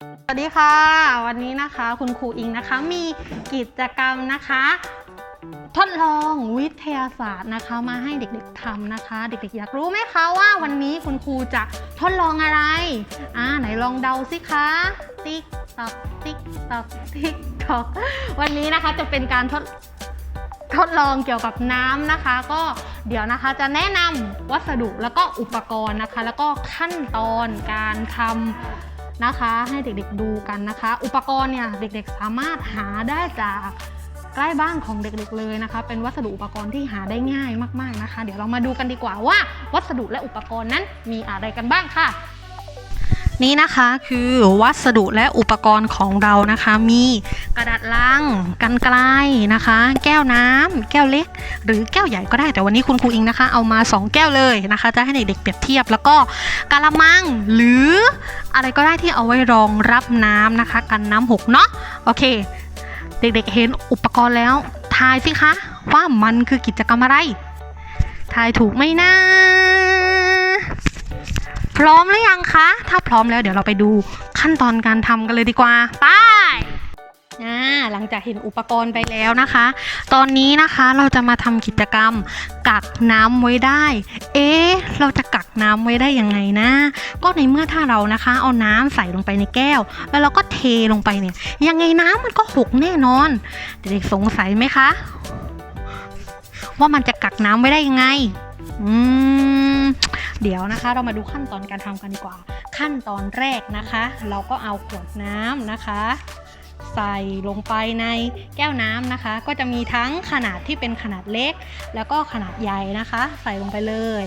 สวัสดีค่ะ วันนี้นะคะคุณครูอิงนะคะมีกิจกรรมนะคะ ทดลองวิทยาศาสตร์นะคะมาให้เด็กๆทำนะคะ เด็กๆอยากรู้ไหมคะว่าวันนี้คุณครูจะทดลองอะไรอ่าไหนลองเดาสิคะติ๊กตอกติ๊กตอกติ๊กตอกวันนี้นะคะจะเป็นการทดทดลองเกี่ยวกับน้ำนะคะ ก็เดี๋ยวนะคะจะแนะนำวัสดุแล้วก็อุปกรณ์นะคะ แล้วก็ขั้นตอนการทำ นะคะ ให้เด็กๆดูกันนะคะ อุปกรณ์เนี่ยเด็กๆสามารถหาได้จากใกล้บ้านของเด็กๆเลยนะคะ เป็นวัสดุอุปกรณ์ที่หาได้ง่ายมากๆนะคะ เดี๋ยวเรามาดูกันดีกว่าว่า วัสดุและอุปกรณ์นั้นมีอะไรกันบ้างค่ะ นี่นะคะคือวัสดุและอุปกรณ์ของเรานะคะ มีกระดาษลังกันไกลนะคะ แก้วน้ำแก้วเล็ก หรือแก้วใหญ่ก็ได้แต่วันนี้คุณครูอิงนะคะ เอามา 2 แก้วเลยนะคะ จะให้เด็กๆเปรียบเทียบแล้วก็กะละมังหรืออะไรก็ได้ที่เอาไว้รองรับน้ำนะคะ กันน้ำหกเนาะโอเค เด็กๆเห็นอุปกรณ์แล้วทายสิคะว่ามันคือกิจกรรมอะไรทายถูกไหมนะ พร้อมหรือยังคะ ถ้าพร้อมแล้วเดี๋ยวเราไปดูขั้นตอนการทำกันเลยดีกว่า ไปหลังจากเห็นอุปกรณ์ไปแล้วนะคะ ตอนนี้นะคะเราจะมาทำกิจกรรม กักน้ำไว้ได้ เอ๊ะเราจะกักน้ำไว้ได้ยังไงนะ ก็ในเมื่อถ้าเรานะคะ เอาน้ำใส่ลงไปในแก้ว แล้วเราก็เทลงไปเนี่ย ยังไงน้ำมันก็หกแน่นอน เด็กๆสงสัยไหมคะ ว่ามันจะกักน้ำไว้ได้ยังไง อืม เดี๋ยวนะคะ เรามาดูขั้นตอนการทำกันดีกว่า ขั้นตอนแรกนะคะ เราก็เอาขวดน้ำนะคะ ใส่ลงไปในแก้วน้ำนะคะ ก็จะมีทั้งขนาดที่เป็นขนาดเล็ก แล้วก็ขนาดใหญ่นะคะ ใส่ลงไปเลย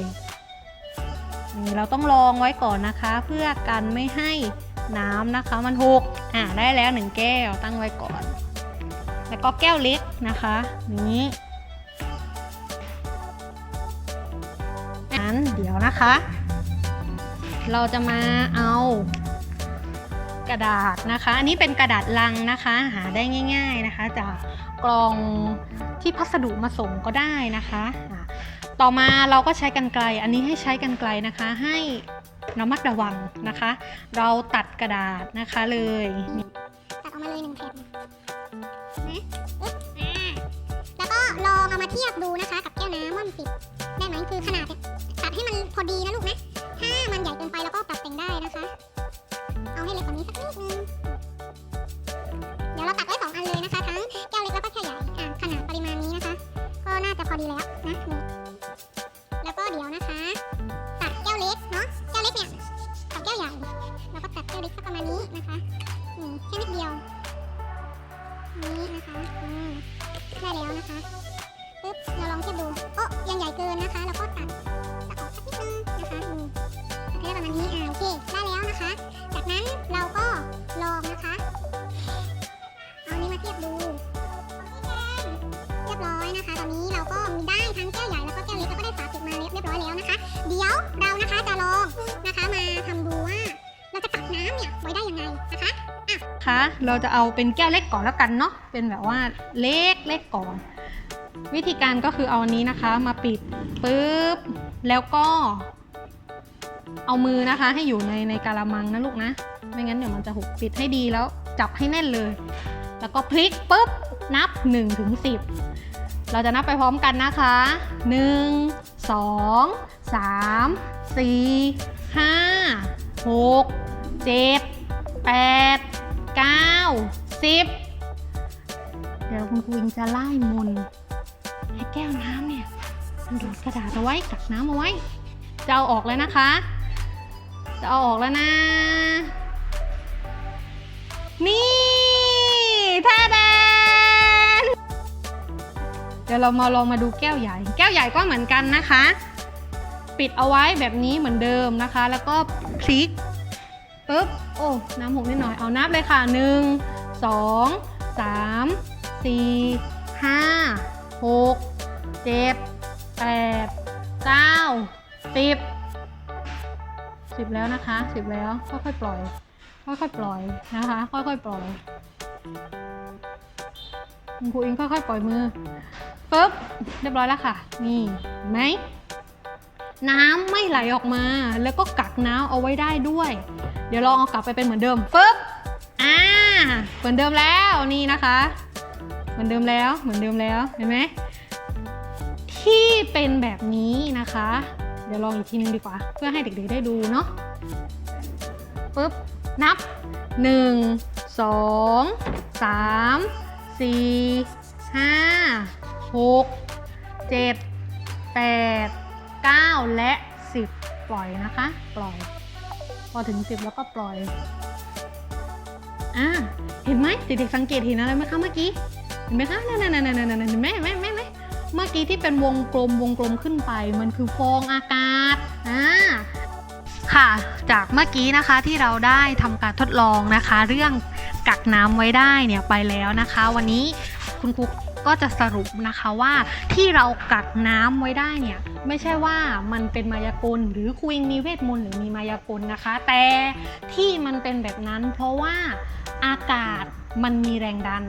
นี่เราต้องรองไว้ก่อนนะคะ เพื่อกันไม่ให้น้ำนะคะ มันหกอ่าได้แล้วหนึ่งแก้วตั้งไว้ก่อน แล้วก็แก้วเล็กนะคะนี้ นเดี๋ยวนะคะ เราจะมาเอากระดาษนะคะ อันนี้เป็นกระดาษลังนะคะ หาได้ง่าย ๆนะคะ จากกล่องที่พัสดุมาส่งก็ได้นะคะอะต่อมาเราก็ใช้กันไกล อันนี้ให้ใช้กันไกลนะคะ ให้ระมัดระวังนะคะ เราตัดกระดาษนะคะเลยนี่ตัดออกมาเลยหนึ่งแผ่นนะอึ๊บอ่าแล้วก็ลองเอามาเทียบดูนะคะ กับแก้วน้ำว่ามันติดได้ไหมคือขนาด อดีนะลูกนะ ถ้ามันใหญ่เกินไปแล้วก็ปรับแต่งได้นะคะ เอาให้เล็กกว่านี้สักนิดนึง เดี๋ยวเราตัดไว้สองอันเลยนะคะ ทั้งแก้วเล็กแล้วก็แก้วใหญ่อ่าขนาดปริมาณนี้นะคะ ก็น่าจะพอดีแล้วนะนี่แล้วก็เดี๋ยวนะคะ ตัดแก้วเล็กเนาะ แก้วเล็กเนี่ยกับแก้วใหญ่แล้วก็ตัดแก้วเล็กสักประมาณนี้นะคะนี่แค่นิดเดียว นี้นะคะอืมได้แล้วนะคะปึ๊บเราลองเทียบดูโอ้ยังใหญ่เกินนะคะ แล้วก็ตัด นะคะ จากนั้นเราก็ลองนะคะ เอานี้มาเทียบดูเรียบร้อยนะคะ ตอนนี้เราก็มีได้ทั้งแก้วใหญ่แล้วก็แก้วเล็กแล้วก็ได้ฝาปิดมาเรียบร้อยแล้วนะคะ เดี๋ยวเรานะคะจะลองนะคะมาทำดูว่าเราจะตักน้ำเนี่ยไว้ได้ยังไงนะคะคะเราจะเอาเป็นแก้วเล็กก่อนแล้วกันเนาะ เป็นแบบว่าเล็กเล็กก่อน วิธีการก็คือเอาอันนี้นะคะมาปิดปุ๊บ แล้วก็ เอามือนะคะ ให้อยู่ในในกะละมังนะลูกนะ ไม่งั้นเดี๋ยวมันจะหกปิดให้ดีแล้วจับให้แน่นเลย แล้วก็พลิกปุ๊บนับ1ถึง10 เราจะนับไปพร้อมกันนะคะ 1 2 3 4 5 6 7 8 9 10 เดี๋ยวคุณครูอิงจะไล่มนให้แก้วน้ำเนี่ยมันดูดกระดาษเอาไว้กักน้ำเอาไว้จะเอาออกแล้วนะคะ จะเอาออกแล้วนะ นี่แท้แดนเดี๋ยวเรามาลองมาดูแก้วใหญ่ แก้วใหญ่ก็เหมือนกันนะคะ ปิดเอาไว้แบบนี้เหมือนเดิมนะคะ แล้วก็พลิกปุ๊บโอ้น้ำหกนิดหน่อยเอานับเลยค่ะหนึ่งสองสามสี่ห้าหกเจ็ดแปดเก้าสิบ สิบแล้วนะคะสิบแล้วค่อยๆปล่อย ค่อยๆปล่อยนะคะ ค่อยๆปล่อยคุณครูอิงค่อยๆปล่อยมือปุ๊บเรียบร้อยแล้วค่ะ นี่ไหมน้ำไม่ไหลออกมา แล้วก็กักน้ำเอาไว้ได้ด้วย เดี๋ยวลองเอากลับไปเป็นเหมือนเดิมปึ๊บอ่าเหมือนเดิมแล้วนี่นะคะ เหมือนเดิมแล้วเหมือนเดิมแล้วเห็นไหมที่เป็นแบบนี้นะคะ เดี๋ยวลองอีกทีนึงดีกว่า เพื่อให้เด็กๆได้ดูเนาะปุ๊บ นับ 1 2 3 4 5 6 7 8 9 และ 10 ปล่อยนะคะ ปล่อย พอถึง 10 แล้วก็ปล่อย อ่า เห็นไหมเด็กๆสังเกตเห็นอะไรไหมคะเมื่อกี้ เห็นไหมคะนั่นนั่นนั่นนั่นนั่นเห็นไหมเห็นไหมเห็นไหม เมื่อกี้ที่เป็นวงกลมวงกลมขึ้นไป มันคือฟองอากาศอ่าค่ะ จากเมื่อกี้นะคะที่เราได้ทำการทดลองนะคะ เรื่องกักน้ำไว้ได้เนี่ยไปแล้วนะคะ วันนี้คุณครูก็จะสรุปนะคะว่าที่เรากักน้ำไว้ได้เนี่ย ไม่ใช่ว่ามันเป็นมายากลหรือครูอิงมีเวทมนต์หรือมีมายากลนะคะ แต่ที่มันเป็นแบบนั้น เพราะว่าอากาศมันมีแรงดัน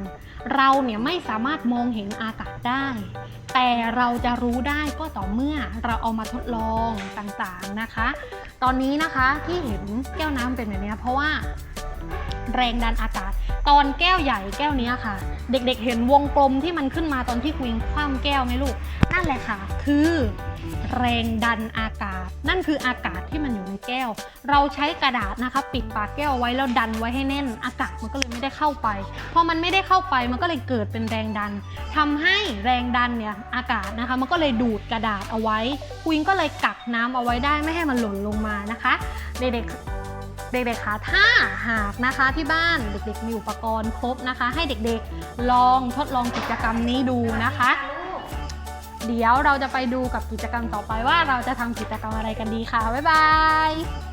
เราเนี่ยไม่สามารถมองเห็นอากาศได้ แต่เราจะรู้ได้ก็ต่อเมื่อเราเอามาทดลองต่างๆนะคะ ตอนนี้นะคะที่เห็นแก้วน้ำเป็นแบบเนี้ยเพราะว่าแรงดันอากาศ ตอนแก้วใหญ่แก้วนี้ค่ะ เด็กๆเห็นวงกลมที่มันขึ้นมาตอนที่คุยคว่ำแก้วไหมลูก นั่นแหละค่ะ คือ แรงดันอากาศ นั่นคืออากาศที่มันอยู่ในแก้ว เราใช้กระดาษนะคะปิดปากแก้วไว้แล้วดันไว้ให้แน่น อากาศมันก็เลยไม่ได้เข้าไปพอมันไม่ได้เข้าไปมันก็เลยเกิดเป็นแรงดันทำให้แรงดันเนี่ยอากาศนะคะ มันก็เลยดูดกระดาษเอาไว้คุยก็เลยกักน้ำเอาไว้ได้ไม่ให้มันหล่นลงมานะคะเด็กๆเด็กๆคะถ้าหากนะคะที่บ้านเด็กๆมีอุปกรณ์ครบนะคะ ให้เด็กๆลองทดลองกิจกรรมนี้ดูนะคะ เดี๋ยวเราจะไปดูกับกิจกรรมต่อไปว่าเราจะทำกิจกรรมอะไรกันดีค่ะ บ๊ายบาย